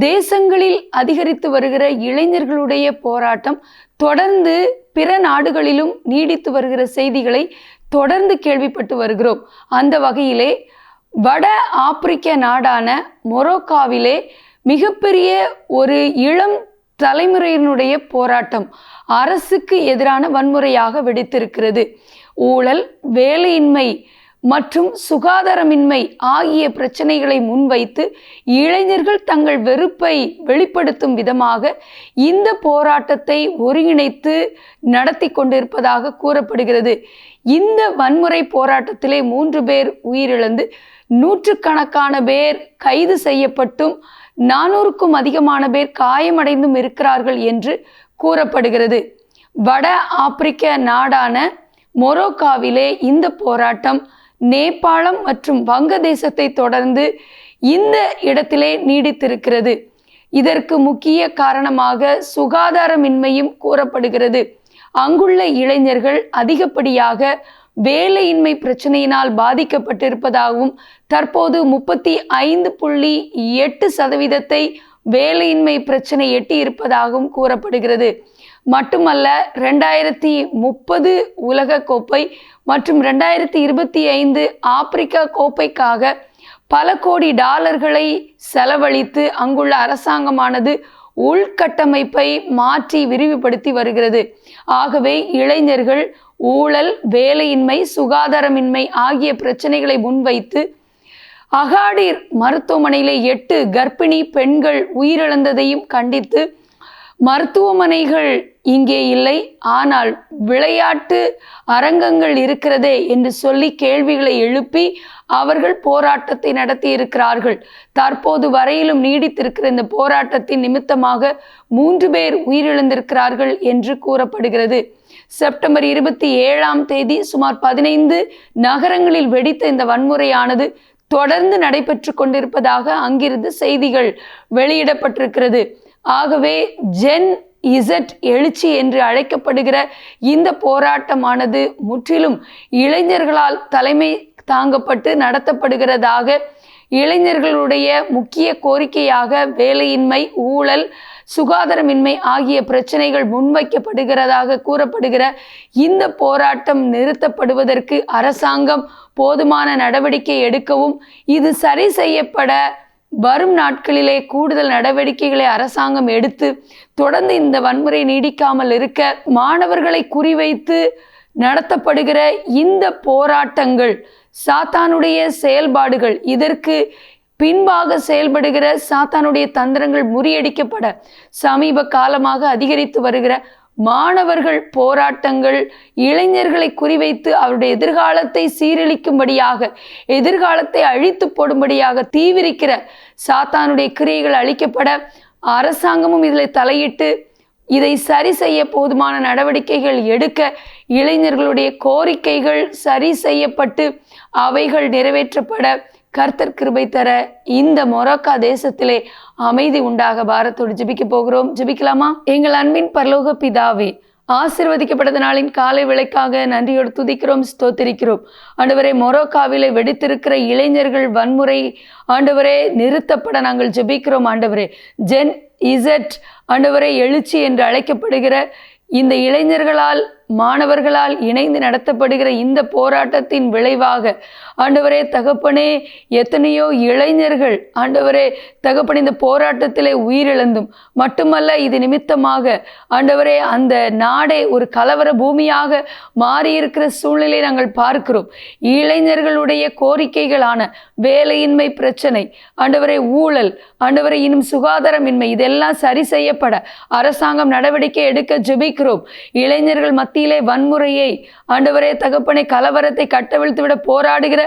தேசங்களில் அதிகரித்து வருகிற இளைஞர்களுடைய போராட்டம் தொடர்ந்து பிற நாடுகளிலும் நீடித்து வருகிற செய்திகளை தொடர்ந்து கேள்விப்பட்டு வருகிறோம். அந்த வகையிலே வட ஆப்பிரிக்க நாடான மொரோக்காவிலே மிகப்பெரிய ஒரு இளம் தலைமுறையினுடைய போராட்டம் அரசுக்கு எதிரான வன்முறையாக வெடித்திருக்கிறது. ஊழல் வேலையின்மை மற்றும் சுகாதாரமின்மை ஆகிய பிரச்சனைகளை முன்வைத்து இளைஞர்கள் தங்கள் வெறுப்பை வெளிப்படுத்தும் விதமாக இந்த போராட்டத்தை ஒருங்கிணைத்து நடத்தி கொண்டிருப்பதாக கூறப்படுகிறது. இந்த வன்முறை போராட்டத்திலே மூன்று பேர் உயிரிழந்து நூற்றுக்கணக்கான பேர் கைது செய்யப்பட்டும் நானூறுக்கும் அதிகமான பேர் காயமடைந்தும் இருக்கிறார்கள் என்று கூறப்படுகிறது. வட ஆப்பிரிக்க நாடான மொரோக்காவிலே இந்த போராட்டம் நேபாளம் மற்றும் வங்கதேசத்தை தொடர்ந்து இந்த இடத்திலே நீடித்திருக்கிறது. இதற்கு முக்கிய காரணமாக சுகாதாரமின்மையும் கூறப்படுகிறது. அங்குள்ள இளைஞர்கள் அதிகப்படியாக வேலையின்மை பிரச்சனையினால் பாதிக்கப்பட்டிருப்பதாகவும் தற்போது முப்பத்தி ஐந்து புள்ளி எட்டு சதவீதத்தை வேலையின்மை பிரச்சனை எட்டி இருப்பதாகவும் கூறப்படுகிறது. மட்டுமல்ல ரெண்டாயிரத்தி முப்பது உலகக்கோப்பை கோப்பை மற்றும் ரெண்டாயிரத்தி இருபத்தி ஐந்து ஆப்பிரிக்கா கோப்பைக்காக பல கோடி டாலர்களை செலவழித்து அங்குள்ள அரசாங்கமானது உள்கட்டமைப்பை மாற்றி விரிவுபடுத்தி வருகிறது. ஆகவே இளைஞர்கள் ஊழல் வேலையின்மை சுகாதாரமின்மை ஆகிய பிரச்சனைகளை முன்வைத்து அகாடிர் மருத்துவமனையிலே எட்டு கர்ப்பிணி பெண்கள் உயிரிழந்ததையும் கண்டித்து மருத்துவமனைகள் இங்கே இல்லை. ஆனால் விளையாட்டு அரங்கங்கள் இருக்கிறதே என்று சொல்லி கேள்விகளை எழுப்பி அவர்கள் போராட்டத்தை நடத்தி இருக்கிறார்கள் தற்போது வரையிலும் நீடித்திருக்கிற இந்த போராட்டத்தின் நிமித்தமாக மூன்று பேர் உயிரிழந்திருக்கிறார்கள் என்று கூறப்படுகிறது. செப்டம்பர் இருபத்தி ஏழாம் தேதி சுமார் பதினைந்து நகரங்களில் வெடித்த இந்த வன்முறையானது தொடர்ந்து நடைபெற்று கொண்டிருப்பதாக அங்கிருந்து செய்திகள் வெளியிடப்பட்டிருக்கிறது. ஆகவே ஜென் இசட் எழுச்சி என்று அழைக்கப்படுகிற இந்த போராட்டமானது முற்றிலும் இளைஞர்களால் தலைமை தாங்கப்பட்டு நடத்தப்படுகிறதாக இளைஞர்களுடைய முக்கிய கோரிக்கையாக வேலையின்மை ஊழல் சுகாதாரமின்மை ஆகிய பிரச்சனைகள் முன்வைக்கப்படுகிறதாக கூறப்படுகிற இந்த போராட்டம் நிறுத்தப்படுவதற்கு அரசாங்கம் போதுமான நடவடிக்கை எடுக்கவும் இது சரி செய்யப்பட வரும் நாட்களிலே கூடுதல் நடவடிக்கைகளை அரசாங்கம் எடுத்து தொடர்ந்து இந்த வன்முறை நீடிக்காமல் இருக்க மாணவர்களை குறிவைத்து நடத்தப்படுகிற இந்த போராட்டங்கள் சாத்தானுடைய செயல்பாடுகள் இதற்கு பின்பாக செயல்படுகிற சாத்தானுடைய தந்திரங்கள் முறியடிக்கப்பட சமீப காலமாக அதிகரித்து வருகிற மாணவர்கள் போராட்டங்கள் இளைஞர்களை குறிவைத்து அவருடைய எதிர்காலத்தை சீரழிக்கும்படியாக எதிர்காலத்தை அழித்து போடும்படியாக தீவிரிக்கிற சாத்தானுடைய கிரியைகள் அழிக்கப்பட அரசாங்கமும் இதில் தலையிட்டு இதை சரி செய்ய போதுமான நடவடிக்கைகள் எடுக்க இளைஞர்களுடைய கோரிக்கைகள் சரி செய்யப்பட்டு அவைகள் நிறைவேற்றப்பட கர்த்தர் கிருபை தர இந்த மொரோக்கா தேசத்திலே அமைதி உண்டாக பாரத்தோடு ஜிபிக்க போகிறோம். ஜிபிக்கலாமா? எங்கள் அன்பின் பரலோக பிதாவே ஆசிர்வதிக்கப்பட்ட நாளின் காலை விளைக்காக நன்றியோடு துதிக்கிறோம் ஸ்தோத்திரிக்கிறோம். ஆண்டவரே மொரோக்காவிலே வெடித்திருக்கிற இளைஞர்கள் வன்முறை ஆண்டவரே நிறுத்தப்பட நாங்கள் ஜெபிக்கிறோம் ஆண்டவரே. ஜென் இசட் ஆண்டவரே எழுச்சி என்று அழைக்கப்படுகிற இந்த இளைஞர்களால் மாணவர்களால் இணைந்து நடத்தப்படுகிற இந்த போராட்டத்தின் விளைவாக ஆண்டவரே தகப்பனே எத்தனையோ இளைஞர்கள் ஆண்டவரே தகப்பன் இந்த போராட்டத்திலே உயிரிழந்தும். மட்டுமல்ல இது நிமித்தமாக ஆண்டவரே அந்த நாடே ஒரு கலவர பூமியாக மாறியிருக்கிற சூழ்நிலை நாங்கள் பார்க்கிறோம். இளைஞர்களுடைய கோரிக்கைகளான வேலையின்மை பிரச்சனை ஆண்டவரே ஊழல் ஆண்டவரை இன்னும் சுகாதாரமின்மை இதெல்லாம் சரி செய்யப்பட அரசாங்கம் நடவடிக்கை எடுக்க ஜெபிக்கிறோம். இளைஞர்கள் மத்திய மத்தியிலே வன்முறையை ஆண்டவரே தகப்பனை கலவரத்தை கட்டவிழ்த்து விட போராடுகிற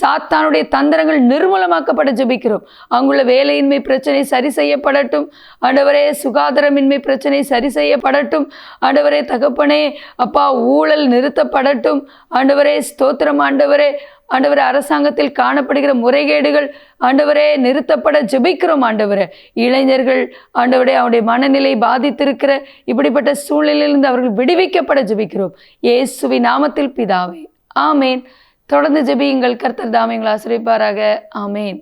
சாத்தானுடைய தந்திரங்கள் நிர்மூலமாக்கப்பட ஜெபிக்கிறோம். அங்குள்ள வேலையின்மை பிரச்சனை சரி செய்யப்படட்டும். ஆண்டவரே சுகாதாரமின்மை பிரச்சனை சரி செய்யப்படட்டும். ஆண்டவரே தகப்பனே அப்பா ஊழல் நிறுத்தப்படட்டும். ஆண்டவரே ஸ்தோத்திரம் ஆண்டவரே. ஆண்டவர் அரசாங்கத்தில் காணப்படுகிற முறைகேடுகள் ஆண்டவரே நிறுத்தப்பட ஜெபிக்கிறோம் ஆண்டவரே. இளைஞர்கள் ஆண்டவரே அவருடைய மனநிலை பாதித்திருக்கிற இப்படிப்பட்ட சூழ்நிலையிலிருந்து அவர்கள் விடுவிக்கப்பட ஜெபிக்கிறோம். இயேசுவி நாமத்தில் பிதாவே ஆமேன். தொடர்ந்து ஜெபியுங்கள் கர்த்தர் தாமியங்கள் உங்களை ஆசிரியப்பாராக. ஆமேன்.